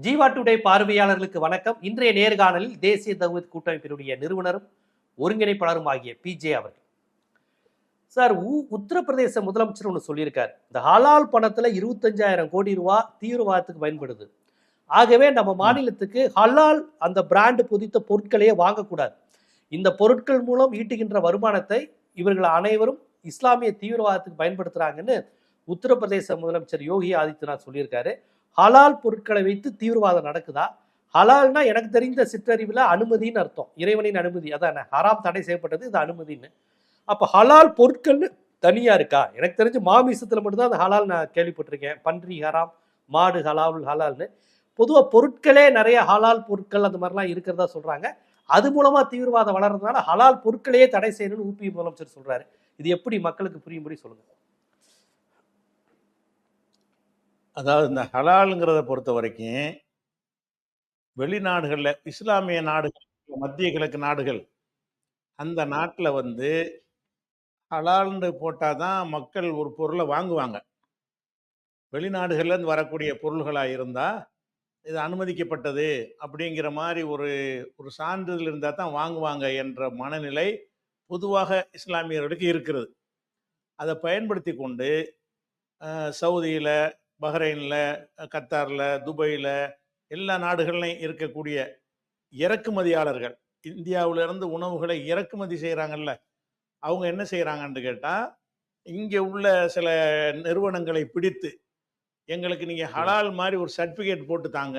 Jeeva today பார்வையாளர்களுக்கு வணக்கம். இன்றைய நேர்காணலில் தேசிய தகுதி கூட்டமைப்பினுடைய நிறுவனரும் ஒருங்கிணைப்பாளரும் ஆகிய பிஜே அவர்கள். சார் உ- உத்தரப்பிரதேச முதலமைச்சர் ஒன்று சொல்லியிருக்கார். இந்த ஹலால் பணத்தில் இருபத்தஞ்சாயிரம் கோடி ரூபா தீவிரவாதத்துக்கு பயன்படுது. ஆகவே நம்ம மாநிலத்துக்கு ஹலால் அந்த பிராண்டு புதித்த பொருட்களையே வாங்கக்கூடாது. இந்த பொருட்கள் மூலம் ஈட்டுகின்ற வருமானத்தை இவர்கள் அனைவரும் இஸ்லாமிய தீவிரவாதத்துக்கு பயன்படுத்துகிறாங்கன்னு உத்தரப்பிரதேச முதலமைச்சர் யோகி ஆதித்யநாத் சொல்லியிருக்காரு. ஹலால் பொருட்களை வைத்து தீவிரவாதம் நடக்குதா? ஹலால்னா எனக்கு தெரிந்த சிற்றறிவில் அனுமதின்னு அர்த்தம். இறைவனின் அனுமதி. அதானே? ஹராம் தடை செய்யப்பட்டது இது அனுமதின்னு. அப்போ ஹலால் பொருட்கள்னு தனியாக இருக்கா? எனக்கு தெரிஞ்சு மாமிசத்தில் மட்டும்தான் அந்த ஹலால் நான் கேள்விப்பட்டிருக்கேன். பன்றி ஹராம் மாடு ஹலால் ஹலால்னு. பொதுவாக பொருட்களே நிறைய ஹலால் பொருட்கள் அந்த மாதிரிலாம் இருக்கிறதா சொல்கிறாங்க அது மூலமாக தீவிரவாதம் வளர்றதுனால ஹலால் பொருட்களையே தடை செய்யணும்னு ஊபி முதலமைச்சர் சொல்கிறாரு இது எப்படி மக்களுக்கு புரியும்படி சொல்லுங்கள் அதாவது இந்த ஹலாலுங்கிறத பொறுத்த வரைக்கும் வெளிநாடுகளில் இஸ்லாமிய நாடுகள் மத்திய கிழக்கு நாடுகள் அந்த நாட்டில் வந்து ஹலால்னு போட்டால் தான் மக்கள் ஒரு பொருளை வாங்குவாங்க. வெளிநாடுகள்லேருந்து வரக்கூடிய பொருள்களாக இருந்தால் இது அனுமதிக்கப்பட்டது அப்படிங்கிற மாதிரி ஒரு ஒரு சான்றிதழ் இருந்தால் தான் வாங்குவாங்க என்ற மனநிலை பொதுவாக இஸ்லாமியர்களுக்கு இருக்கிறது. அதை பயன்படுத்தி கொண்டு சவுதியில் பஹ்ரைனில் கத்தாரில் துபாயில் எல்லா நாடுகள்லையும் இருக்கக்கூடிய இறக்குமதியாளர்கள். இந்தியாவிலிருந்து உணவுகளை இறக்குமதி செய்கிறாங்கல்ல அவங்க என்ன செய்கிறாங்கன்னு கேட்டால் இங்கே உள்ள சில நிறுவனங்களை பிடித்து எங்களுக்கு நீங்கள் ஹலால் மாதிரி ஒரு சர்டிஃபிகேட் போட்டு தாங்க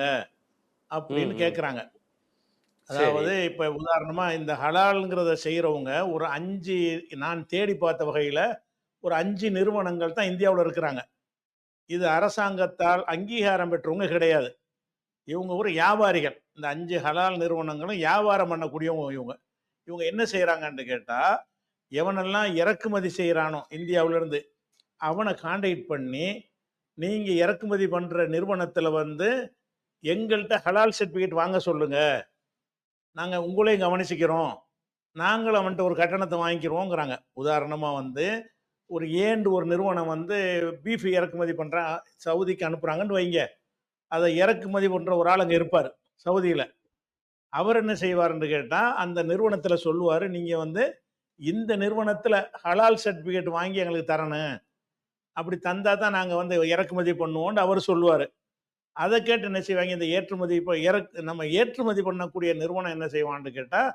அப்படின்னு. கேட்குறாங்க அதாவது இப்போ உதாரணமாக இந்த ஹலாலுங்கிறத செய்கிறவங்க ஒரு அஞ்சு நான் தேடி பார்த்த வகையில் ஒரு அஞ்சு நிறுவனங்கள் தான் இந்தியாவில் இருக்கிறாங்க. இது அரசாங்கத்தால் அங்கீகாரம் பெற்றவங்க கிடையாது. இவங்க ஒரு வியாபாரிகள். இந்த அஞ்சு ஹலால் நிறுவனங்களும் வியாபாரம் பண்ணக்கூடியவங்க இவங்க. இவங்க என்ன செய்கிறாங்கன்னு கேட்டால் எவனெல்லாம் இறக்குமதி செய்கிறானோ இந்தியாவிலேருந்து அவனை கான்டாக்ட் பண்ணி நீங்கள் இறக்குமதி பண்ணுற நிறுவனத்தில் வந்து எங்கள்கிட்ட ஹலால் சர்டிஃபிகேட் வாங்க சொல்லுங்கள் நாங்கள் உங்களையும் கவனிச்சுக்கிறோம். நாங்களும் அவன்கிட்ட ஒரு கட்டணத்தை வாங்கிக்கிறோங்கிறாங்க. உதாரணமாக வந்து ஒரு ஏண்டு ஒரு நிறுவனம் வந்து பீஃப் இறக்குமதி பண்ணுறான் சவுதிக்கு அனுப்புகிறாங்கன்னு வைங்க. அதை இறக்குமதி பண்ணுற ஒரு ஆள் அங்கே இருப்பார் சவுதியில். அவர் என்ன செய்வார்னு கேட்டால் அந்த நிறுவனத்தில் சொல்லுவார் நீங்கள் வந்து இந்த நிறுவனத்தில் ஹலால் சர்டிஃபிகேட் வாங்கி எங்களுக்கு தரணும். அப்படி தந்தால் தான் நாங்கள் வந்து இறக்குமதி பண்ணுவோம்னு அவர் சொல்லுவார். அதை கேட்டு என்ன செய்வாங்க இந்த ஏற்றுமதி இப்போ இறக்கு நம்ம ஏற்றுமதி பண்ணக்கூடிய நிறுவனம் என்ன செய்வான்னு கேட்டால்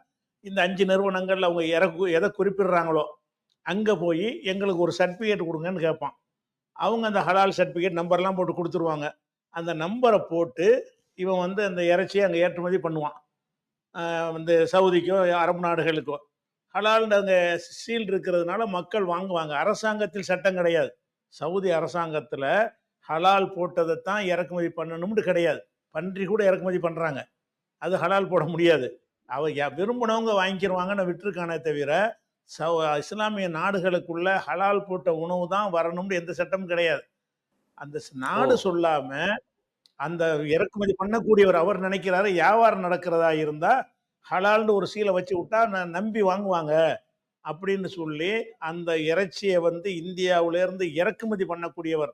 இந்த அஞ்சு நிறுவனங்களில் அவங்க இறக்கு எதை குறிப்பிடுறாங்களோ அங்கே போய் எங்களுக்கு ஒரு சர்டிஃபிகேட் கொடுங்கன்னு கேட்பான் அவங்க அந்த ஹலால் சர்டிஃபிகேட் நம்பர்லாம் போட்டு கொடுத்துருவாங்க. அந்த நம்பரை போட்டு இவன் வந்து அந்த இறைச்சியை அங்கே ஏற்றுமதி பண்ணுவான். இந்த வந்து சவுதிக்கோ அரபு நாடுகளுக்கோ. ஹலால் அங்கே சீல் இருக்கிறதுனால மக்கள் வாங்குவாங்க. அரசாங்கத்தில் சட்டம் கிடையாது. சவுதி அரசாங்கத்தில் ஹலால் போட்டதை தான் இறக்குமதி பண்ணணும்னு கிடையாது. பன்றி கூட இறக்குமதி பண்ணுறாங்க அது ஹலால் போட முடியாது. அவ விரும்பினவங்க வாங்கிக்கிடுவாங்கன்னு விட்டுருக்கானே தவிர சவ இஸ்லாமிய நாடுகளுக்குள்ள ஹலால் போட்ட உணவு தான் வரணும்னு எந்த சட்டமும் கிடையாது அந்த நாடு. சொல்லாம அந்த இறக்குமதி பண்ணக்கூடியவர் அவர் நினைக்கிறாரு வியாபாரம் நடக்கிறதா இருந்தா ஹலால்னு ஒரு சீலை வச்சு விட்டா நான் நம்பி வாங்குவாங்க அப்படின்னு சொல்லி அந்த இறைச்சியை வந்து இந்தியாவுல இருந்து இறக்குமதி பண்ணக்கூடியவர்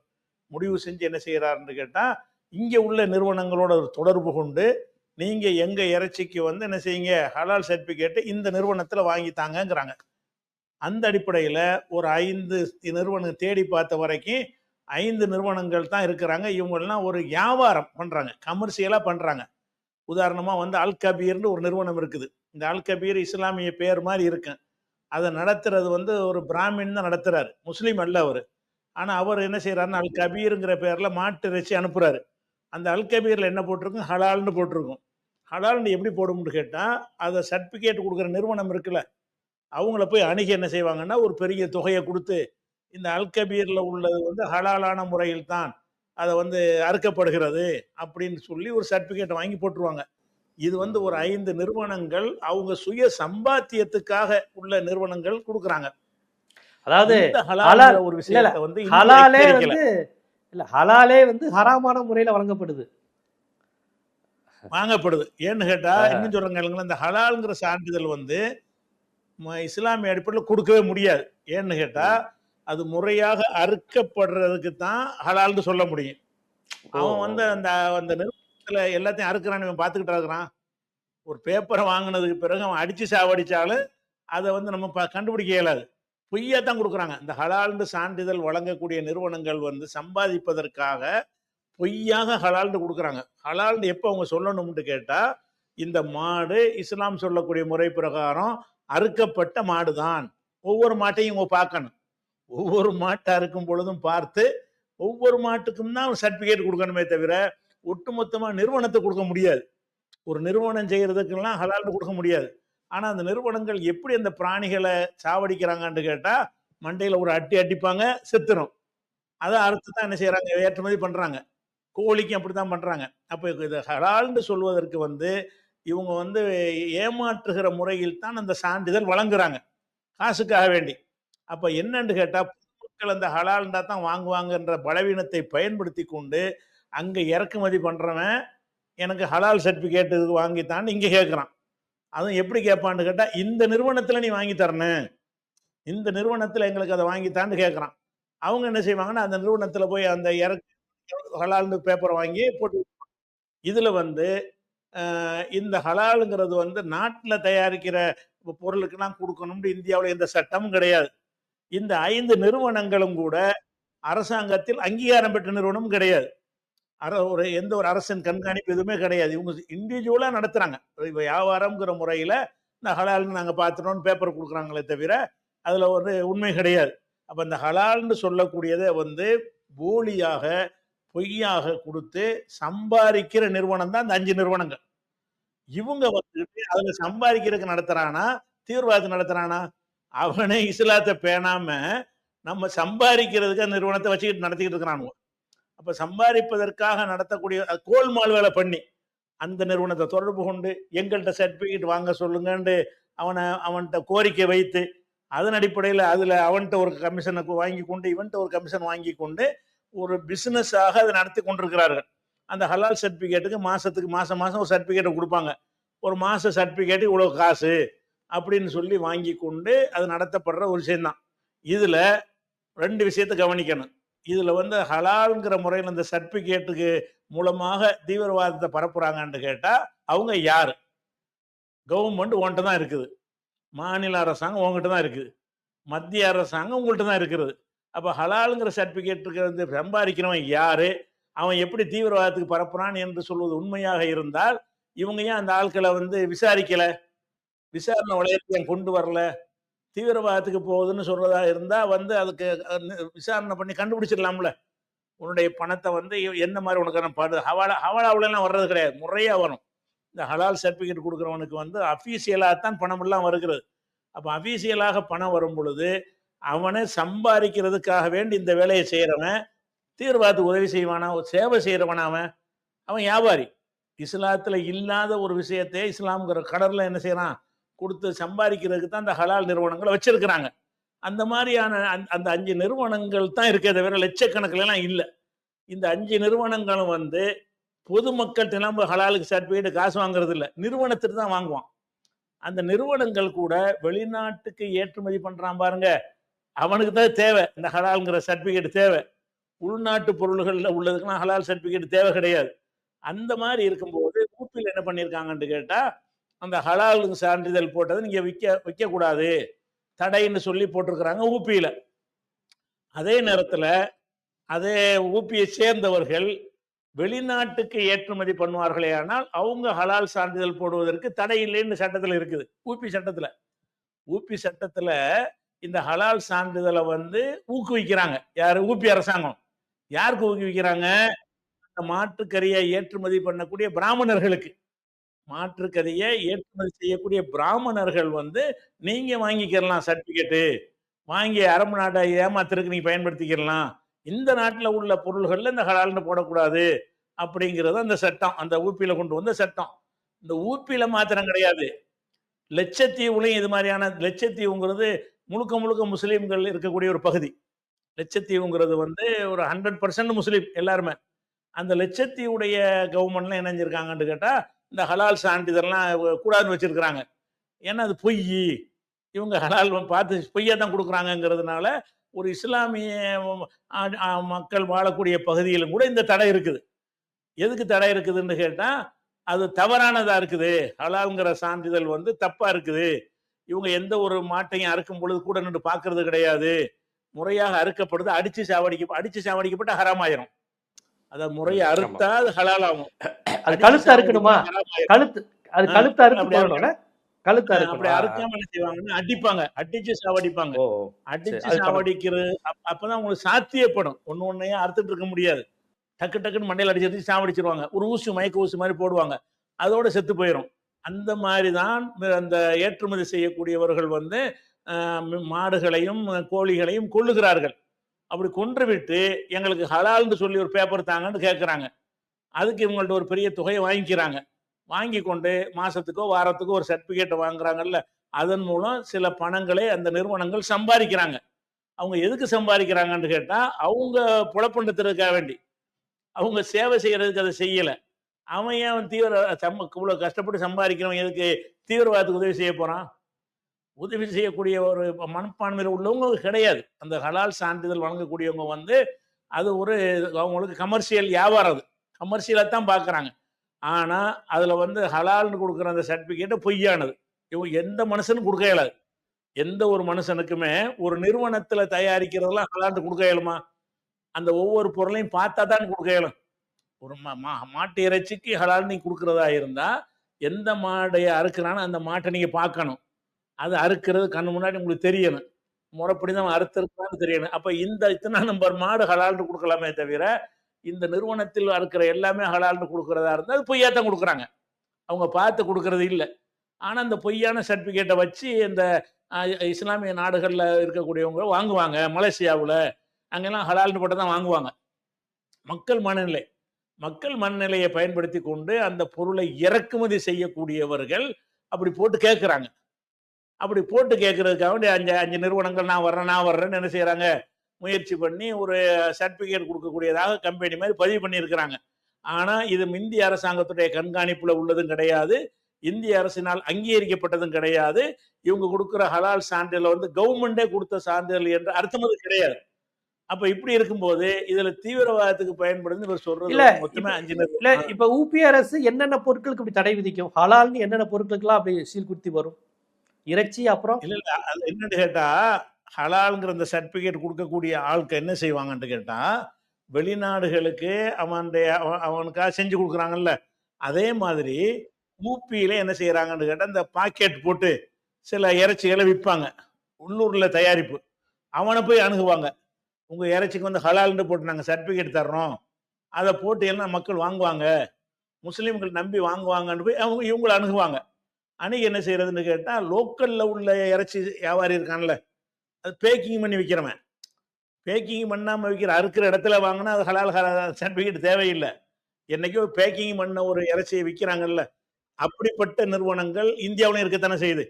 முடிவு செஞ்சு என்ன செய்யறாருன்னு கேட்டா இங்க உள்ள நிறுவனங்களோட ஒரு தொடர்பு கொண்டு நீங்க எங்க இறைச்சிக்கு வந்து என்ன செய்யுங்க ஹலால் சர்டிபிகேட் இந்த நிறுவனத்துல வாங்கித்தாங்கங்கிறாங்க அந்த அடிப்படையில் ஒரு ஐந்து நிறுவனம் தேடி பார்த்த வரைக்கும் ஐந்து நிறுவனங்கள் தான் இருக்கிறாங்க. இவங்கெல்லாம் ஒரு வியாபாரம் பண்ணுறாங்க கமர்ஷியலாக பண்ணுறாங்க உதாரணமாக வந்து அல் கபீர்னு ஒரு நிறுவனம் இருக்குது. இந்த அல் கபீர் இஸ்லாமிய பேர் மாதிரி இருக்கும். அதை நடத்துறது வந்து ஒரு பிராமின் தான் நடத்துகிறாரு முஸ்லீம் அல்ல அவர். ஆனால் அவர் என்ன செய்கிறாருன்னா அல் கபீருங்கிற பேரில் மாட்டு இறைச்சி அனுப்புகிறாரு அந்த அல் கபீரில் என்ன போட்டிருக்கும்? ஹலால்னு போட்டிருக்கும். ஹலால்னு எப்படி போடும்னு கேட்டால் அதை சர்டிஃபிகேட் கொடுக்குற நிறுவனம் இருக்குல்ல அவங்கள போய் அணுகி என்ன செய்வாங்கன்னா ஒரு பெரிய தொகையை கொடுத்து இந்த அல்கபீரில் உள்ளது வந்து ஹலாலான முறையில் தான் அதை வந்து அறுக்கப்படுகிறது அப்படின்னு சொல்லி ஒரு சர்டிஃபிகேட் வாங்கி போட்டுருவாங்க இது வந்து ஒரு ஐந்து நிறுவனங்கள் அவங்க சுய சம்பாத்தியத்துக்காக உள்ள நிறுவனங்கள் கொடுக்குறாங்க அதாவது ஒரு விஷயத்தை வந்து ஹலாலே. வந்து இல்ல ஹலாலே வந்து ஹராமான முறையில வழங்கப்படுது வாங்கப்படுது ஏன்னு கேட்டா. இன்னும் சொல்றாங்க இந்த ஹலால்ங்கிற சான்றிதழ் வந்து இஸ்லாமிய அடிப்படையில் கொடுக்கவே முடியாது. ஏன்னு கேட்டா அது முறையாக அறுக்கப்படுறதுக்கு தான் ஹலால்னு சொல்ல முடியும். அவன் வந்து அந்த அந்த நிறு- நிறுவனத்துல எல்லாத்தையும் அறுக்குறான்னு இவன் பார்த்துக்கிட்டா இருக்கிறான். ஒரு பேப்பரை வாங்கினதுக்கு பிறகு அவன் அடிச்சு சாவடிச்சாலும் அதை வந்து நம்ம ப- கண்டுபிடிக்க இயலாது. பொய்யா தான் கொடுக்குறாங்க. இந்த ஹலால்னு சான்றிதழ் வழங்கக்கூடிய நிறுவனங்கள் வந்து சம்பாதிப்பதற்காக பொய்யாக ஹலால்னு கொடுக்குறாங்க. ஹலால்னு எப்போ அவங்க சொல்லணும்னு கேட்டா இந்த மாடு இஸ்லாம் சொல்லக்கூடிய முறை பிரகாரம் அறுக்கப்பட்ட மாடு தான் ஒவ்வொரு மாட்டையும் இவங்க பார்க்கணும். ஒவ்வொரு மாட்டை அறுக்கும் பொழுதும் பார்த்து ஒவ்வொரு மாட்டுக்கும் தான் சர்டிஃபிகேட் கொடுக்கணுமே தவிர ஒட்டுமொத்தமாக நிறுவனத்தை கொடுக்க முடியாது. ஒரு நிறுவனம் செய்கிறதுக்கெல்லாம் ஹலால்னு கொடுக்க முடியாது. ஆனால் அந்த நிறுவனங்கள் எப்படி அந்த பிராணிகளை சாவடிக்கிறாங்கன்னு கேட்டால் மண்டையில் ஒரு அட்டி அடிப்பாங்க செத்துரும். அதை அறுத்து தான் என்ன செய்கிறாங்க ஏற்றுமதி பண்ணுறாங்க கோழிக்கும் அப்படி தான் பண்ணுறாங்க அப்போ இது ஹலால்னு சொல்வதற்கு வந்து இவங்க வந்து ஏமாற்றுகிற முறையில் தான் அந்த சான்றிதழ் வழங்குறாங்க. காசுக்காக வேண்டி. அப்போ என்னன்னு கேட்டால் பொதுமக்கள் அந்த ஹலால்ண்டா தான் வாங்குவாங்கன்ற பலவீனத்தை பயன்படுத்தி கொண்டு அங்கே இறக்குமதி பண்ணுறவன் எனக்கு ஹலால் சர்டிபிகேட் வாங்கித்தான் இங்கே கேட்குறான் அதுவும் எப்படி கேட்பான்னு கேட்டால் இந்த நிறுவனத்தில் நீ வாங்கி தரணும் இந்த நிறுவனத்தில் எங்களுக்கு அதை வாங்கித்தான்னு கேட்குறான் அவங்க என்ன செய்வாங்கன்னா அந்த நிறுவனத்தில் போய் அந்த இறக்கு ஹலால்னு பேப்பரை வாங்கி போட்டு இதில் வந்து இந்த ஹலாலுங்கிறது வந்து நாட்டில் தயாரிக்கிற பொருளுக்கெல்லாம் கொடுக்கணும்னு இந்தியாவில் எந்த சட்டமும் கிடையாது. இந்த ஐந்து நிறுவனங்களும் கூட அரசாங்கத்தில் அங்கீகாரம் பெற்ற நிறுவனமும் கிடையாது. அர ஒரு எந்த ஒரு அரசின் கண்காணிப்பு எதுவுமே கிடையாது. இவங்க இண்டிவிஜுவலாக நடத்துகிறாங்க வியாபாரம்ங்கிற முறையில் இந்த ஹலால்னு நாங்கள் பார்த்துட்டோம்னு பேப்பர் கொடுக்குறாங்களே தவிர அதில் ஒரு உண்மை கிடையாது. அப்போ இந்த ஹலால்னு சொல்லக்கூடியதை வந்து போலியாக பொய்யாக கொடுத்து சம்பாதிக்கிற நிறுவனம் தான் இந்த அஞ்சு நிறுவனங்கள். இவங்க வந்துட்டு அதுல சம்பாதிக்கிறதுக்கு நடத்துறானா? தீவிரவாதத்தை நடத்துறானா? அவனே இஸ்லாத்தை பேணாம நம்ம சம்பாதிக்கிறதுக்கு அந்த நிறுவனத்தை வச்சுக்கிட்டு நடத்திக்கிட்டு இருக்கிறானுங்க. அப்ப சம்பாதிப்பதற்காக நடத்தக்கூடிய கோல் கோல்மால் வேலை பண்ணி அந்த நிறுவனத்தை தொடர்பு கொண்டு எங்கள்கிட்ட சர்டிபிகேட் வாங்க சொல்லுங்கன்ட்டு அவனை அவன்கிட்ட கோரிக்கை வைத்து அதன் அடிப்படையில் அதில் அவன்கிட்ட ஒரு கமிஷனை வாங்கி கொண்டு இவன்கிட்ட ஒரு கமிஷன் வாங்கி கொண்டு ஒரு பிஸ்னஸாக அதை நடத்தி கொண்டிருக்கிறார்கள். அந்த ஹலால் சர்டிஃபிகேட்டுக்கு மாதத்துக்கு மாதம் மாதம் ஒரு சர்டிஃபிகேட்டை கொடுப்பாங்க. ஒரு மாத சர்டிஃபிகேட்டு இவ்வளோ காசு அப்படின்னு சொல்லி வாங்கி கொண்டு அது நடத்தப்படுற ஒரு விஷயந்தான் இதில் ரெண்டு விஷயத்தை கவனிக்கணும். இதில் வந்து ஹலாலுங்கிற முறையில் இந்த சர்டிஃபிகேட்டுக்கு மூலமாக தீவிரவாதத்தை பரப்புகிறாங்கன்னு கேட்டால் அவங்க யார்? கவர்மெண்ட் உன்கிட்ட தான் இருக்குது. மாநில அரசாங்கம் உங்ககிட்ட தான் இருக்குது. மத்திய அரசாங்கம் உங்கள்கிட்ட தான் இருக்கிறது அப்போ ஹலாலுங்கிற சர்டிஃபிகேட்டுக்கு வந்து சம்பாதிக்கிறவன் யார்? அவன் எப்படி தீவிரவாதத்துக்கு பரப்புறான் என்று சொல்வது உண்மையாக இருந்தால் இவங்க ஏன் அந்த ஆட்களை வந்து விசாரிக்கல? விசாரணை வளையத்தை ஏன் கொண்டு வரல? தீவிரவாதத்துக்கு போகுதுன்னு சொல்றதா இருந்தா வந்து அதுக்கு விசாரணை பண்ணி கண்டுபிடிச்சிடலாம்ல. உன்னுடைய பணத்தை வந்து என்ன மாதிரி உனக்கு நான் பாடு ஹவாலா ஹவாலாவுலாம் வர்றது கிடையாது. முறையா வரும் இந்த ஹலால் சர்டிஃபிகேட் கொடுக்குறவனுக்கு வந்து அஃபீஷியலாக தான் பணம் எல்லாம் வருகிறது. அப்போ அஃபீஷியலாக பணம் வரும் பொழுது அவனை சம்பாதிக்கிறதுக்காக வேண்டி இந்த வேலையை செய்கிறவன் தீவிரவாதத்துக்கு உதவி செய்வானா? ஒரு சேவை செய்கிறவனா அவன்? அவன் வியாபாரி. இஸ்லாத்தில் இல்லாத ஒரு விஷயத்தை இஸ்லாம்ங்கிற கடலில் என்ன செய்கிறான் கொடுத்து சம்பாதிக்கிறதுக்கு தான் அந்த ஹலால் நிறுவனங்களை வச்சிருக்கிறாங்க. அந்த மாதிரியான அந்த- அந்த அஞ்சு நிறுவனங்கள் தான் இருக்கே தவிர லட்சக்கணக்கிலலாம் இல்லை. இந்த அஞ்சு நிறுவனங்களும் வந்து பொதுமக்கள் தினம்பு ஹலாலுக்கு சர்டிஃபிகேட் காசு வாங்குறது இல்லை. நிறுவனத்துக்கு தான் வாங்குவான். அந்த நிறுவனங்கள் கூட வெளிநாட்டுக்கு ஏற்றுமதி பண்ணுறான் பாருங்க. அவனுக்கு தான் தேவை. இந்த ஹலாலுங்கிற சர்டிஃபிகேட் தேவை. உள்நாட்டு பொருள்களில் உள்ளதுக்கெல்லாம் ஹலால் சர்டிஃபிகேட் தேவை கிடையாது. அந்த மாதிரி இருக்கும்போது ஊப்பியில் என்ன பண்ணியிருக்காங்கன்னு கேட்டால் அந்த ஹலால் சான்றிதழ் போட்டதை நீங்கள் விற்க விற்கக்கூடாது தடைன்னு சொல்லி போட்டிருக்கிறாங்க ஊப்பியில் அதே நேரத்தில் அதே ஊப்பியை சேர்ந்தவர்கள் வெளிநாட்டுக்கு ஏற்றுமதி பண்ணுவார்களே ஆனால் அவங்க ஹலால் சான்றிதழ் போடுவதற்கு தடை இல்லைன்னு சட்டத்தில் இருக்குது. ஊப்பி சட்டத்தில். ஊப்பி சட்டத்தில் இந்த ஹலால் சான்றிதழை வந்து ஊக்குவிக்கிறாங்க. யார்? ஊப்பி அரசாங்கம். யாருக்கு ஊக்குவிக்கிறாங்க? அந்த மாற்றுக்கறியை ஏற்றுமதி பண்ணக்கூடிய பிராமணர்களுக்கு. மாற்றுக்கறியை ஏற்றுமதி செய்யக்கூடிய பிராமணர்கள் வந்து நீங்கள் வாங்கிக்கிறலாம் சர்டிஃபிகேட்டு. வாங்கி அரபு நாட்டை ஏமாத்திருக்கு நீங்க பயன்படுத்திக்கிறலாம். இந்த நாட்டில் உள்ள பொருள்களில் இந்த ஹலால்னு போடக்கூடாது. அப்படிங்கிறது அந்த சட்டம். அந்த ஊப்பியில் கொண்டு வந்த சட்டம். இந்த ஊப்பியில் மாத்திரம் கிடையாது. லட்சத்தீவுலையும் இது மாதிரியான லட்சத்தீவுங்கிறது முழுக்க முழுக்க முஸ்லீம்கள் இருக்கக்கூடிய ஒரு பகுதி. லட்சத்தீவுங்கிறது வந்து ஒரு ஹண்ட்ரட் பர்சன்ட் முஸ்லீம் எல்லாருமே. அந்த லட்சத்தீவுடைய கவர்மெண்ட்லாம் இணைஞ்சிருக்காங்கன்னு கேட்டால் இந்த ஹலால் சான்றிதழ்லாம் கூடாதுன்னு வச்சிருக்கிறாங்க. ஏன்னா அது பொய். இவங்க ஹலால் பார்த்து பொய்யாக தான் கொடுக்குறாங்கங்கிறதுனால ஒரு இஸ்லாமிய மக்கள் வாழக்கூடிய பகுதியிலும் கூட இந்த தடை இருக்குது. எதுக்கு தடை இருக்குதுன்னு கேட்டால் அது தவறானதாக இருக்குது. ஹலால்ங்கிற சான்றிதழ் வந்து தப்பாக இருக்குது. இவங்க எந்த ஒரு மாட்டையும் அறுக்கும் பொழுது கூட நின்று பார்க்கறது கிடையாது. முறையாக அறுக்கப்படுது அடிச்சு சாவடிக்க அடிச்சு சாவடிக்கப்பட்ட ஹராமாயிரும். அத முறையை அறுத்தா அது ஹலால் ஆகும் அது கழுத்து அறுக்கணுமா. கழுத்து அது கழுத்து போடணும்ல கழுத்து அப்படி அறுக்காம என்ன செய்வாங்கன்னா அடிப்பாங்க. அடிச்சு சாவடிப்பாங்க. அடிச்சு. சாவடிக்கிறது அப்- அப்பதான் உங்களுக்கு சாத்தியப்படும். ஒண்ணு ஒன்னையும் அறுத்துட்டு இருக்க முடியாது. டக்கு டக்குன்னு மண்டையில அடிச்சு சாவடிச்சிருவாங்க. ஒரு ஊசி மயக்க ஊசி மாதிரி போடுவாங்க. அதோட செத்து போயிடும் அந்த மாதிரி தான் அந்த ஏற்றுமதி செய்யக்கூடியவர்கள் வந்து மாடுகளையும் கோழிகளையும் கொள்ளுகிறார்கள் அப்படி கொன்றுவிட்டு எங்களுக்கு ஹலால்னு சொல்லி ஒரு பேப்பர் தாங்கன்னு கேட்குறாங்க. அதுக்கு இவங்கள்ட்ட ஒரு பெரிய தொகையை வாங்கிக்கிறாங்க. வாங்கி கொண்டு மாதத்துக்கோ வாரத்துக்கோ ஒரு சர்டிஃபிகேட்டை வாங்குறாங்கல்ல அதன் மூலம் சில பணங்களை அந்த நிறுவனங்கள் சம்பாதிக்கிறாங்க. அவங்க எதுக்கு சம்பாதிக்கிறாங்கன்னு கேட்டால் அவங்க புலப்பண்டத்திற்காக வேண்டி. அவங்க சேவை செய்கிறதுக்கு அதை செய்யலை. அவன் ஏன் தீவிர சம்ப இவ்வளோ கஷ்டப்பட்டு சம்பாதிக்கிறவன் எதுக்கு தீவிரவாதத்துக்கு உதவி செய்ய போகிறான் உதவி செய்யக்கூடிய ஒரு மனப்பான்மையில் உள்ளவங்க கிடையாது. அந்த ஹலால் சான்றிதழ் வழங்கக்கூடியவங்க வந்து அது ஒரு அவங்களுக்கு கமர்ஷியல் வியாபாரம் அது. கமர்ஷியலாக தான் பார்க்குறாங்க ஆனால் அதில் வந்து ஹலால்னு கொடுக்குற அந்த சர்டிஃபிகேட்டை பொய்யானது. இவங்க எந்த மனுஷனும் கொடுக்க இயலாது. எந்த ஒரு மனுஷனுக்குமே ஒரு நிறுவனத்தில் தயாரிக்கிறதெல்லாம் ஹலால்னு கொடுக்க இயலுமா? அந்த ஒவ்வொரு பொருளையும் பார்த்தா தான் கொடுக்க இயலும். ஒரு மா- மா- மாட்டு இறைச்சிக்கு ஹலால் நீ கொடுக்குறதா இருந்தால் எந்த மாடையை அறுக்கிறானோ அந்த மாட்டை நீங்கள் பார்க்கணும். அது அறுக்கிறது கண்ணு முன்னாடி உங்களுக்கு தெரியணும். முறைப்படி தான் அறுத்திருக்கான்னு தெரியணும். அப்போ இந்த இத்தனை நம்பர் மாடு ஹலால்னு கொடுக்கலாமே தவிர இந்த நிறுவனத்தில் அறுக்கிற எல்லாமே ஹலால்னு கொடுக்குறதா இருந்தால் அது பொய்யா தான் கொடுக்குறாங்க. அவங்க பார்த்து கொடுக்கறது இல்லை. ஆனால் அந்த பொய்யான சர்டிஃபிகேட்டை வச்சு இந்த இஸ்லாமிய நாடுகளில் இருக்கக்கூடியவங்க வாங்குவாங்க. மலேசியாவில் அங்கெல்லாம் ஹலால்னு போட்டு தான் வாங்குவாங்க. மக்கள் மனநிலை. மக்கள் மனநிலையை பயன்படுத்தி கொண்டு அந்த பொருளை இறக்குமதி செய்யக்கூடியவர்கள் அப்படி போட்டு கேட்குறாங்க. அப்படி போட்டு கேட்கறதுக்காக வேண்டி அஞ்சு அஞ்சு நிறுவனங்கள் நான் வர்றேன் நான் வர்றேன்னு என்ன செய்றாங்க? முயற்சி பண்ணி ஒரு சர்டிபிகேட் கொடுக்கக்கூடியதாக கம்பெனி மாதிரி பதிவு பண்ணியிருக்கிறாங்க. ஆனா இது இந்திய அரசாங்கத்துடைய கண்காணிப்புல உள்ளதும் கிடையாது. இந்திய அரசினால் அங்கீகரிக்கப்பட்டதும் கிடையாது. இவங்க கொடுக்குற ஹலால் சான்றிதழ் வந்து கவர்மெண்டே கொடுத்த சான்றிதழ் என்று அர்த்தம் அது கிடையாது. அப்ப இப்படி இருக்கும்போது இதுல தீவிரவாதத்துக்கு பயன்படுது இவர் சொல்றது இல்ல, மொத்தமே அஞ்சு இல்ல. இப்ப ஊபி அரசு என்னென்ன பொருட்களுக்கு இப்படி தடை விதிக்கும்? ஹலால்னு என்னென்ன பொருட்களுக்கெல்லாம் அப்படி சீல் குத்தி வரும்? இறைச்சி அப்புறம்? இல்ல இல்ல அது என்னன்னு கேட்டா ஹலாலுங்கிற அந்த சர்டிபிகேட் கொடுக்கக்கூடிய ஆளுக்கு என்ன செய்வாங்கன்னு கேட்டா வெளிநாடுகளுக்கு அவனுடைய அவன் அவனுக்காக செஞ்சு கொடுக்குறாங்கல்ல அதே மாதிரி ஊப்பியில என்ன செய்யறாங்கன்னு கேட்டா இந்த பாக்கெட் போட்டு சில இறைச்சிகளை விற்பாங்க உள்ளூர்ல தயாரிப்பு. அவனை போய் அணுகுவாங்க. உங்க இறைச்சிக்கு வந்து ஹலால்னு போட்டு நாங்கள் சர்டிபிகேட் தர்றோம். அதை போட்டு எல்லாம் மக்கள் வாங்குவாங்க. முஸ்லீம்கள் நம்பி வாங்குவாங்கன்னு போய் அவங்க இவங்களை அணுகுவாங்க. அன்னைக்கு என்ன செய்யறதுன்னு கேட்டால் லோக்கல்ல உள்ள இறைச்சி வியாபாரி இருக்கான்ல அது பேக்கிங் பண்ணி விற்கிறவன் பேக்கிங் பண்ணாமல் விற்கிற அறுக்கிற இடத்துல வாங்கினா அது ஹலால் சர்டிபிகேட் தேவையில்லை. என்னைக்கோ பேக்கிங் பண்ண ஒரு இறைச்சியை விற்கிறாங்கல்ல அப்படிப்பட்ட நிறுவனங்கள் இந்தியாவிலையும் இருக்கத்தானே செய்யுது.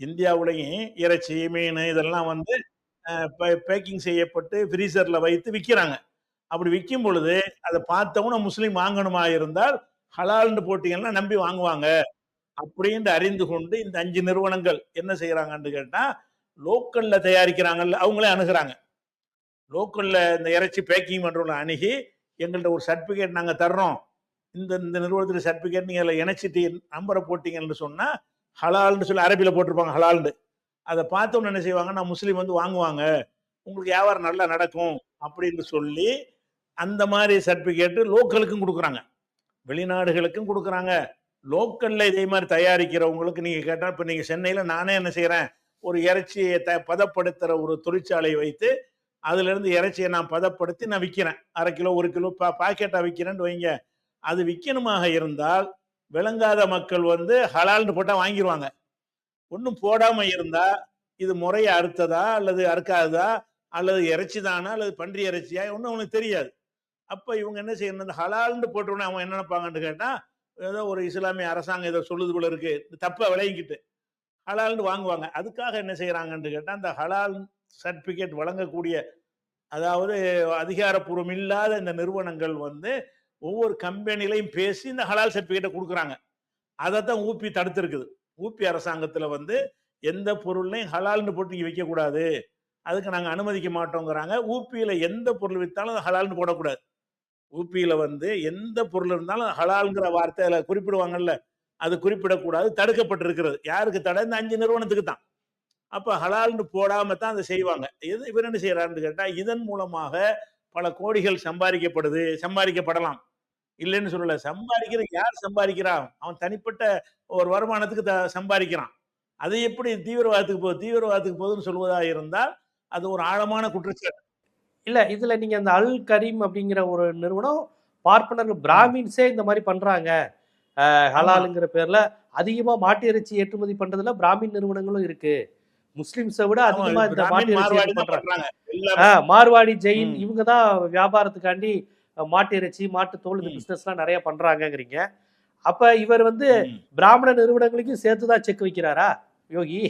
இந்தியாவிலையும் இறைச்சி மீன் இதெல்லாம் வந்து பேக்கிங் செய்யப்பட்டு ஃப்ரீசரில் வைத்து விற்கிறாங்க அப்படி விற்கும் பொழுது அதை பார்த்தவன முஸ்லீம் வாங்கணுமா இருந்தால் ஹலால்னு போட்டிங்கன்னா நம்பி வாங்குவாங்க. அப்படின்னு அறிந்து கொண்டு இந்த அஞ்சு நிறுவனங்கள் என்ன செய்யறாங்கன்னு கேட்டா லோக்கல்ல தயாரிக்கிறாங்கல்ல அவங்களே அணுகிறாங்க. லோக்கல்ல இந்த இறைச்சி பேக்கிங் பண்றவங்கள அணுகி எங்கள்ட்ட ஒரு சர்டிபிகேட் நாங்கள் தர்றோம். இந்த இந்த நிறுவனத்தில் சர்டிபிகேட் நீங்கள் அதில் இணைச்சிட்டு நம்பரை போட்டீங்கன்னு சொன்னால் ஹலால்னு சொல்லி அரபியில் போட்டிருப்பாங்க ஹலால்னு. அதை பார்த்தவங்க என்ன செய்வாங்க நான் முஸ்லீம் வந்து வாங்குவாங்க. உங்களுக்கு வியாபாரம் நல்லா நடக்கும் அப்படின்னு சொல்லி அந்த மாதிரி சர்டிஃபிகேட்டு லோக்கலுக்கும் கொடுக்குறாங்க. வெளிநாடுகளுக்கும் கொடுக்குறாங்க. லோக்கல்ல இதே மாதிரி தயாரிக்கிறவங்களுக்கு நீங்க கேட்டா இப்ப நீங்க சென்னையில நானே என்ன செய்யறேன் ஒரு இறைச்சியை த பதப்படுத்துற ஒரு தொழிற்சாலை வைத்து அதுல இருந்து இறைச்சியை நான் பதப்படுத்தி நான் விற்கிறேன் அரை கிலோ ஒரு கிலோ பா பாக்கெட்டா விற்கிறேன்னு வைங்க. அது விற்கணுமாக இருந்தால் விளங்காத மக்கள் வந்து ஹலால்னு போட்டா வாங்கிடுவாங்க ஒன்றும் போடாம இருந்தா இது முறையை அறுத்ததா அல்லது அறுக்காததா அல்லது இறைச்சி தானா அல்லது பன்றி இறைச்சியா ஒன்றும் அவனுக்கு தெரியாது. அப்ப இவங்க என்ன செய்யணும் இந்த ஹலால்னு போட்டோன்னே அவன் என்ன நினைப்பாங்கன்னு கேட்டா ஏதோ ஒரு இஸ்லாமிய அரசாங்கம் ஏதோ சொல்லுது போல இருக்கு. தப்பை விளையிக்கிட்டு ஹலால்னு வாங்குவாங்க. அதுக்காக என்ன செய்கிறாங்கன்னு கேட்டால் அந்த ஹலால் சர்டிஃபிகேட் வழங்கக்கூடிய அதாவது அதிகாரப்பூர்வம் இல்லாத இந்த நிறுவனங்கள் வந்து ஒவ்வொரு கம்பெனிலையும் பேசி இந்த ஹலால் சர்டிஃபிகேட்டை கொடுக்குறாங்க. அதை தான் ஊப்பி தடுத்துருக்குது. ஊப்பி அரசாங்கத்தில் வந்து எந்த பொருளையும் ஹலால்னு போட்டு இங்கே வைக்கக்கூடாது. அதுக்கு நாங்கள் அனுமதிக்க மாட்டோங்கிறாங்க. ஊபியில் எந்த பொருள் விற்றாலும் அது ஹலால்னு போடக்கூடாது. ஊபியில வந்து எந்த பொருள் இருந்தாலும் ஹலால்ங்கிற அதில் குறிப்பிடுவாங்கல்ல அது குறிப்பிடக்கூடாது தடுக்கப்பட்டிருக்கிறது. யாருக்கு தடை? இந்த அஞ்சு நிறுவனத்துக்கு தான். அப்போ ஹலால்னு போடாம தான் அதை செய்வாங்க. இது இவர் என்ன செய்யறாருன்னு கேட்டால் இதன் மூலமாக பல கோடிகள் சம்பாதிக்கப்படுது சம்பாதிக்கப்படலாம். இல்லைன்னு சொல்லலை. சம்பாதிக்கிற யார் சம்பாதிக்கிறான் அவன் தனிப்பட்ட ஒரு வருமானத்துக்கு த- சம்பாதிக்கிறான். அது எப்படி தீவிரவாதத்துக்கு போகுது தீவிரவாதத்துக்கு போகுதுன்னு சொல்வதாக இருந்தால் அது ஒரு ஆழமான குற்றச்சாட்டு. இல்ல இதுல நீங்க அந்த அல் கரீம் அப்படிங்கிற ஒரு நிறுவனம் பார்ப்பனர்கள் பிராமின்ஸே இந்த மாதிரி பண்றாங்க. அஹ், ஹலாலுங்கிற பேர்ல அதிகமா மாட்டு இறைச்சி ஏற்றுமதி பண்றதுல பிராமின் நிறுவனங்களும் இருக்கு. முஸ்லிம்ஸை விட அதிகமா இந்த மாட்டு இறைச்சி தான் ஆஹ், மார்வாடி ஜெயின். இவங்க தான் வியாபாரத்துக்காண்டி மாட்டு இறைச்சி மாட்டு தோல் இந்த ம். பிசினஸ் எல்லாம் நிறைய பண்றாங்கங்கிறீங்க. அப்ப இவர் வந்து. பிராமண நிறுவனங்களுக்கும் சேர்த்துதான் செக் வைக்கிறாரா? யோகி.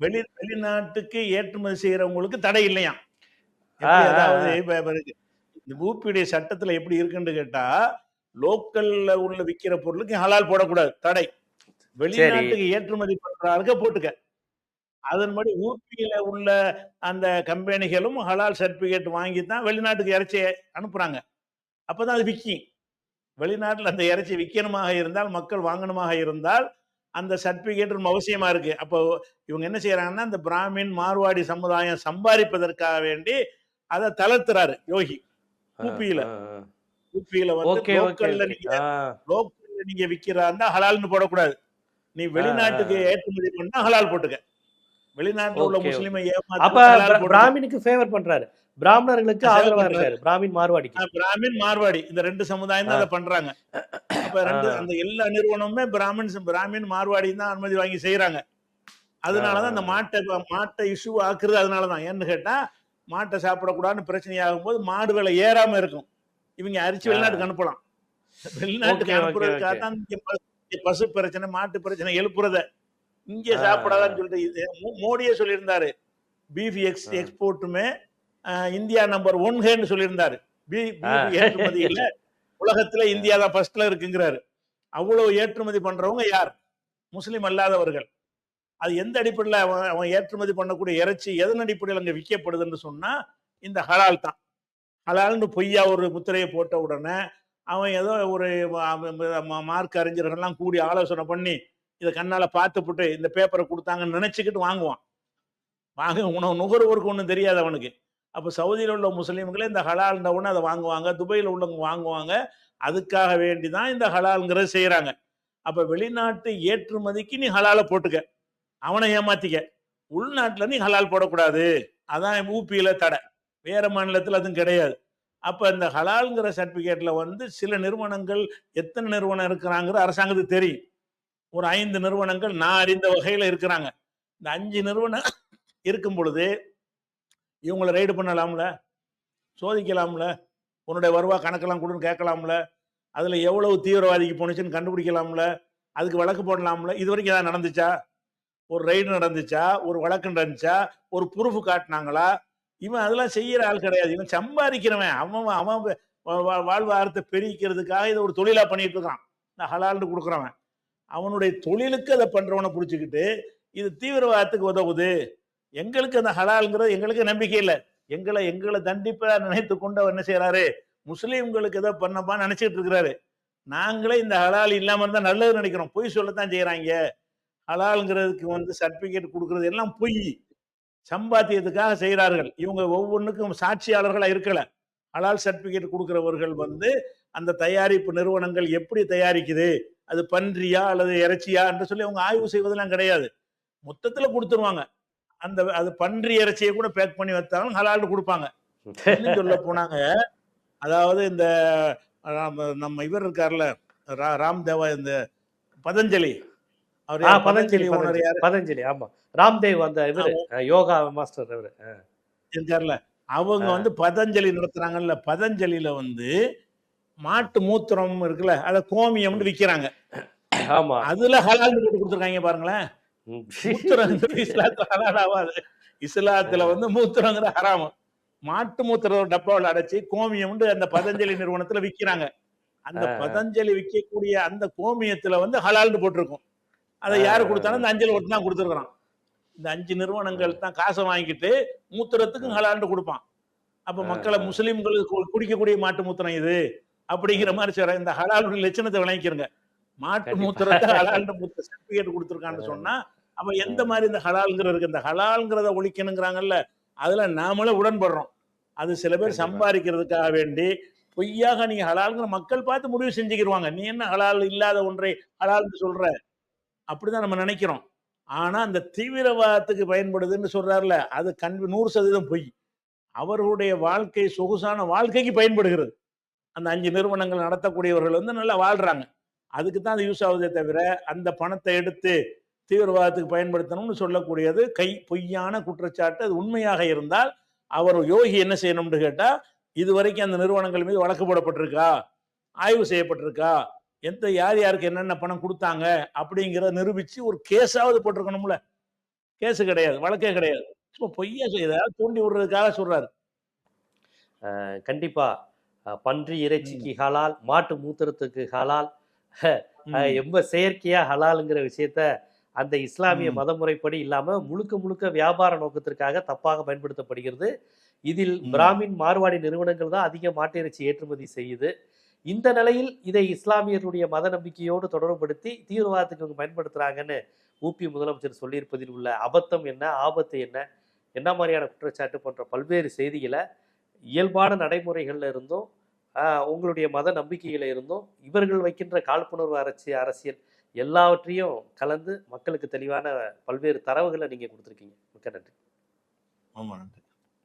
வெளி வெளிநாட்டுக்கு ஏற்றுமதி செய்யறவங்களுக்கு தடை இல்லையா அதாவது. இந்த ஊபியுடைய சட்டத்துல எப்படி இருக்குன்னு கேட்டா லோக்கல்ல உள்ள விக்கிற பொருளுக்கு ஹலால் போடக்கூடாது. தடை. வெளிநாட்டுக்கு ஏற்றுமதி பண்றாருக்க போட்டுக்க. அதன்படி ஊபியில உள்ள அந்த கம்பெனிகளும் ஹலால் சர்டிபிகேட் வாங்கி தான் வெளிநாட்டுக்கு இறைச்சி அனுப்புறாங்க. அப்பதான் அது விற்கும் வெளிநாட்டுல அந்த இறைச்சி விற்கணுமாக இருந்தால் மக்கள் வாங்கணுமாக இருந்தால் அந்த சர்டிபிகேட் ரொம்ப அவசியமா இருக்கு. அப்போ இவங்க என்ன செய்யறாங்கன்னா இந்த பிராமின் மார்வாடி சமுதாயம் சம்பாதிப்பதற்காக வேண்டி அதை தளர்த்துறாரு யோகி. ஊபியில ஊபியில வந்து லோக்கல்ல நீங்க லோக்கல்ல நீங்க விக்கிறாருந்தா ஹலால்னு போடக்கூடாது. நீ வெளிநாட்டுக்கு. ஏற்றுமதி பண்ணா ஹலால் போட்டுக்க. வெளிநாட்டுல உள்ள முஸ்லிமை ஏமாத்த. பிராமினுக்கு ஃபேவர் பண்றாரு. பிராமணர்களுக்கு ஆதரவா. இருக்காரு. பிராமின் மார்வாடிக்கு. ஆ, பிராமின் மார்வாடி. இந்த ரெண்டு சமுதாயம் தான். அதை பண்றாங்க. அப்ப ரெண்டு. அந்த எல்லா நிறுவனமுமே பிராமின் பிராமின் மார்வாடி தான் அனுமதி வாங்கி செய்யறாங்க அதனாலதான் அந்த ஆ. மாட்டை மாட்டை இஷ்யூ ஆக்குறது அதனாலதான். ஏன்னு கேட்டா மாட்டை சாப்பிடக்கூடாதுன்னு பிரச்சனை ஆகும்போது மாடு விலை ஏறாம இருக்கும். இவங்க அரிச்சு. வெளிநாட்டுக்கு அனுப்பலாம். வெளிநாட்டுக்கு அனுப்புறதுக்காக. தான் இங்க பசு பிரச்சனை மாட்டு பிரச்சனை எழுப்புறத. இங்க. சாப்பிடாதான்னு சொல்லிட்டு மோடியே சொல்லியிருந்தாரு. Beef ex. எக்ஸ்போர்ட்டுமே India number one ஹேன்னு சொல்லியிருந்தாரு. பீஃப் ஏற்றுமதியில உலகத்துல இந்தியா தான் ஃபர்ஸ்ட்ல இருக்குங்கிறாரு. அவ்வளவு ஏற்றுமதி பண்றவங்க யார்? முஸ்லிம் அல்லாதவர்கள். அது எந்த அடிப்படையில் அவன் அவன் ஏற்றுமதி பண்ணக்கூடிய இறைச்சி எதன் அடிப்படையில் அங்கே விற்கப்படுதுன்னு சொன்னால் இந்த ஹலால் தான். ஹலால்னு பொய்யா ஒரு முத்திரையை போட்ட உடனே அவன் ஏதோ ஒரு மார்க் அறிஞர்கள்லாம் கூடி ஆலோசனை பண்ணி இதை கண்ணால் பார்த்துப்புட்டு இந்த பேப்பரை கொடுத்தாங்கன்னு நினச்சிக்கிட்டு வாங்குவான். வாங்க உணவு நுகர்வோருக்கு ஒன்றும் தெரியாது அவனுக்கு. அப்போ சவுதியில் உள்ள முஸ்லீம்களே இந்த ஹலால்ன உடனே அதை வாங்குவாங்க துபாயில் உள்ளவங்க வாங்குவாங்க அதுக்காக வேண்டி தான் இந்த ஹலாலுங்கிறத செய்கிறாங்க அப்போ வெளிநாட்டு ஏற்றுமதிக்கு நீ ஹலாலை போட்டுக்க. அவனை ஏமாத்திக்க. உள்நாட்டில் நீ ஹலால் போடக்கூடாது. அதான் ஊபியில் தடை. வேறு மாநிலத்தில் அதுவும் கிடையாது. அப்போ இந்த ஹலால்ங்கிற சர்டிஃபிகேட்டில் வந்து சில நிறுவனங்கள் எத்தனை நிறுவனம் இருக்கிறாங்கிற அரசாங்கத்துக்கு தெரியும். ஒரு ஐந்து நிறுவனங்கள் நான் அறிந்த வகையில் இருக்கிறாங்க. இந்த அஞ்சு நிறுவனம் இருக்கும் பொழுது இவங்களை ரைடு பண்ணலாம்ல? சோதிக்கலாம்ல? உன்னுடைய வருவா கணக்கெல்லாம் கொடுன்னு கேட்கலாம்ல? அதில் எவ்வளவு தீவிரவாதிக்கு போணுச்சுன்னு கண்டுபிடிக்கலாம்ல? அதுக்கு வழக்கு போடலாம்ல? இது வரைக்கும் ஏதாவது நடந்துச்சா? ஒரு ரைடு நடந்துச்சா? ஒரு வழக்கு நடந்துச்சா? ஒரு ப்ரூஃப் காட்டினாங்களா? இவன் அதெல்லாம் செய்யற ஆள் கிடையாது. இவன் சம்பாதிக்கிறவன். அவன் அவன் வா- வா- வாழ்வாதாரத்தை பெருக்கிறதுக்காக இதை ஒரு தொழிலா பண்ணிட்டு இருக்கான் நான் ஹலால்னு கொடுக்குறவன். அவனுடைய தொழிலுக்கு அதை பண்றவனை பிடிச்சிக்கிட்டு இது தீவிரவாதத்துக்கு உதவுது. எங்களுக்கு அந்த ஹலால்ங்கிறது எங்களுக்கு நம்பிக்கை இல்லை. எங்களை எங்களை தண்டிப்பா நினைத்து கொண்டு அவர் என்ன செய்யறாரு முஸ்லீம்களுக்கு ஏதோ பண்ணப்பா நினைச்சிட்டு இருக்கிறாரு. நாங்களே இந்த ஹலால் இல்லாம இருந்தா நல்லது நினைக்கிறோம். பொய் சொல்லத்தான் செய்யறாங்க ஹலாலுங்கிறதுக்கு வந்து சர்டிபிகேட் கொடுக்கறது எல்லாம் பொய். சம்பாத்தியத்துக்காக செய்கிறார்கள். இவங்க ஒவ்வொன்றுக்கும் சாட்சியாளர்களா இருக்கல. ஹலால் சர்டிபிகேட் கொடுக்குறவர்கள் வந்து அந்த தயாரிப்பு நிறுவனங்கள் எப்படி தயாரிக்குது? அது பன்றியா அல்லது இறைச்சியா என்று சொல்லி அவங்க ஆய்வு செய்வதெல்லாம் கிடையாது. மொத்தத்துல கொடுத்துருவாங்க. அந்த அது பன்றி இறைச்சியை கூட பேக் பண்ணி வைத்தாலும் ஹலால்னு கொடுப்பாங்க. சொல்ல போனாங்க. அதாவது இந்த நம்ம இவர் இருக்கார்ல ராம் தேவா இந்த பதஞ்சலி. அவர்? பதஞ்சலி பதஞ்சலி ஆமா. ராம்தேவ் அந்த இவரு யோகா மாஸ்டர் இவரு. இருக்கார்ல அவங்க வந்து பதஞ்சலி நடத்துறாங்கல்ல பதஞ்சலியில வந்து மாட்டு மூத்திரம் இருக்குல்ல அத கோமியம்னு விக்கிறாங்க. ஆமா. அதுல ஹலால்னு போட்டு கொடுத்துருக்காங்க பாருங்களேன். இஸ்லாத்துல ஹலால் ஆகாது இஸ்லாத்துல வந்து மூத்திரங்கிற ஹராமம் மாட்டு மூத்திர டப்பாவில் அடைச்சி கோமியம்னு அந்த பதஞ்சலி நிறுவனத்துல விக்கிறாங்க. அந்த. பதஞ்சலி விற்கக்கூடிய அந்த கோமியத்துல வந்து ஹலால்னு போட்டிருக்கும். அதை யாரு. கொடுத்தாலும் இந்த அஞ்சல் ஒட்டு தான் கொடுத்துருக்குறான். இந்த அஞ்சு நிறுவனங்கள் தான் காசை வாங்கிட்டு மூத்திரத்துக்கும் ஹலால்னு கொடுப்பான். அப்ப மக்களை முஸ்லிம்களுக்கு குடிக்கக்கூடிய மாட்டு மூத்திரம் இது. அப்படிங்கிற மாதிரி சொல்ற இந்த ஹலாலுடைய லட்சணத்தை விளங்கிக்கிறங்க மாட்டு. மூத்திரத்தை ஹலால் மூத்த சர்டிபிகேட் கொடுத்துருக்கான்னு சொன்னா அப்ப எந்த மாதிரி இந்த ஹலால்ங்கிற இருக்கு? இந்த ஹலால்ங்கிறத ஒழிக்கணுங்கிறாங்கல்ல அதுல நாமளே உடன்படுறோம். அது சில பேர். சம்பாதிக்கிறதுக்காக வேண்டி பொய்யாக நீங்க ஹலால்ங்கிற மக்கள் பார்த்து முடிவு செஞ்சுக்கிருவாங்க. நீ என்ன ஹலால் இல்லாத ஒன்றை ஹலால்னு சொல்ற? அப்படிதான் நம்ம நினைக்கிறோம். ஆனால் அந்த தீவிரவாதத்துக்கு பயன்படுதுன்னு சொல்றாருல அது கண் நூறு சதவீதம் பொய். அவர்களுடைய வாழ்க்கை சொகுசான வாழ்க்கைக்கு பயன்படுகிறது. அந்த அஞ்சு நிறுவனங்கள் நடத்தக்கூடியவர்கள் வந்து நல்லா வாழ்றாங்க. அதுக்கு தான் அது யூஸ் ஆகுதே தவிர அந்த பணத்தை எடுத்து தீவிரவாதத்துக்கு பயன்படுத்தணும்னு சொல்லக்கூடியது கை பொய்யான குற்றச்சாட்டு. அது உண்மையாக இருந்தால் அவர் யோகி என்ன செய்யணும்னு கேட்டா இதுவரைக்கும் அந்த நிறுவனங்கள் மீது வழக்கு போடப்பட்டிருக்கா? ஆய்வு செய்யப்பட்டிருக்கா? எந்த யார் யாருக்கு என்னென்ன பணம் கொடுத்தாங்க அப்படிங்கிறத நிரூபிச்சு ஒரு கேஸாவது போட்டிருக்கணும்ல. கேஸ் கிடையாது வழக்கே கிடையாது. சும்மா பொய்யா செய்தால் தூண்டி விடுறதுக்காக சொல்றாரு. அஹ் கண்டிப்பா. அஹ் பன்றி இறைச்சிக்கு ஹலால் மாட்டு மூத்திரத்துக்கு ஹலால் ரொம்ப செயற்கையா ஹலாலுங்கிற விஷயத்த அந்த இஸ்லாமிய. மதமுறைப்படி இல்லாம முழுக்க முழுக்க வியாபார நோக்கத்திற்காக தப்பாக பயன்படுத்தப்படுகிறது. இதில். பிராமின் மார்வாடி நிறுவனங்கள் தான் அதிக மாட்டு இறைச்சி ஏற்றுமதி செய்யுது. இந்த நிலையில் இதை இஸ்லாமியர்களுடைய மத நம்பிக்கையோடு தொடர்புபடுத்தி தீவிரவாதத்துக்கு இவங்க பயன்படுத்துகிறாங்கன்னு ஊபி முதலமைச்சர் சொல்லியிருப்பதில் உள்ள அபத்தம் என்ன ஆபத்து என்ன என்ன மாதிரியான குற்றச்சாட்டு போன்ற பல்வேறு செய்திகளை இயல்பான நடைமுறைகளில் இருந்தும் உங்களுடைய மத நம்பிக்கையில இருந்தும் இவர்கள் வைக்கின்ற காழ்ப்புணர்வு அரசு அரசியல் எல்லாவற்றையும் கலந்து மக்களுக்கு தெளிவான பல்வேறு தரவுகளை நீங்கள் கொடுத்துருக்கீங்க. மிக்க நன்றி. ஆமாம் நன்றி.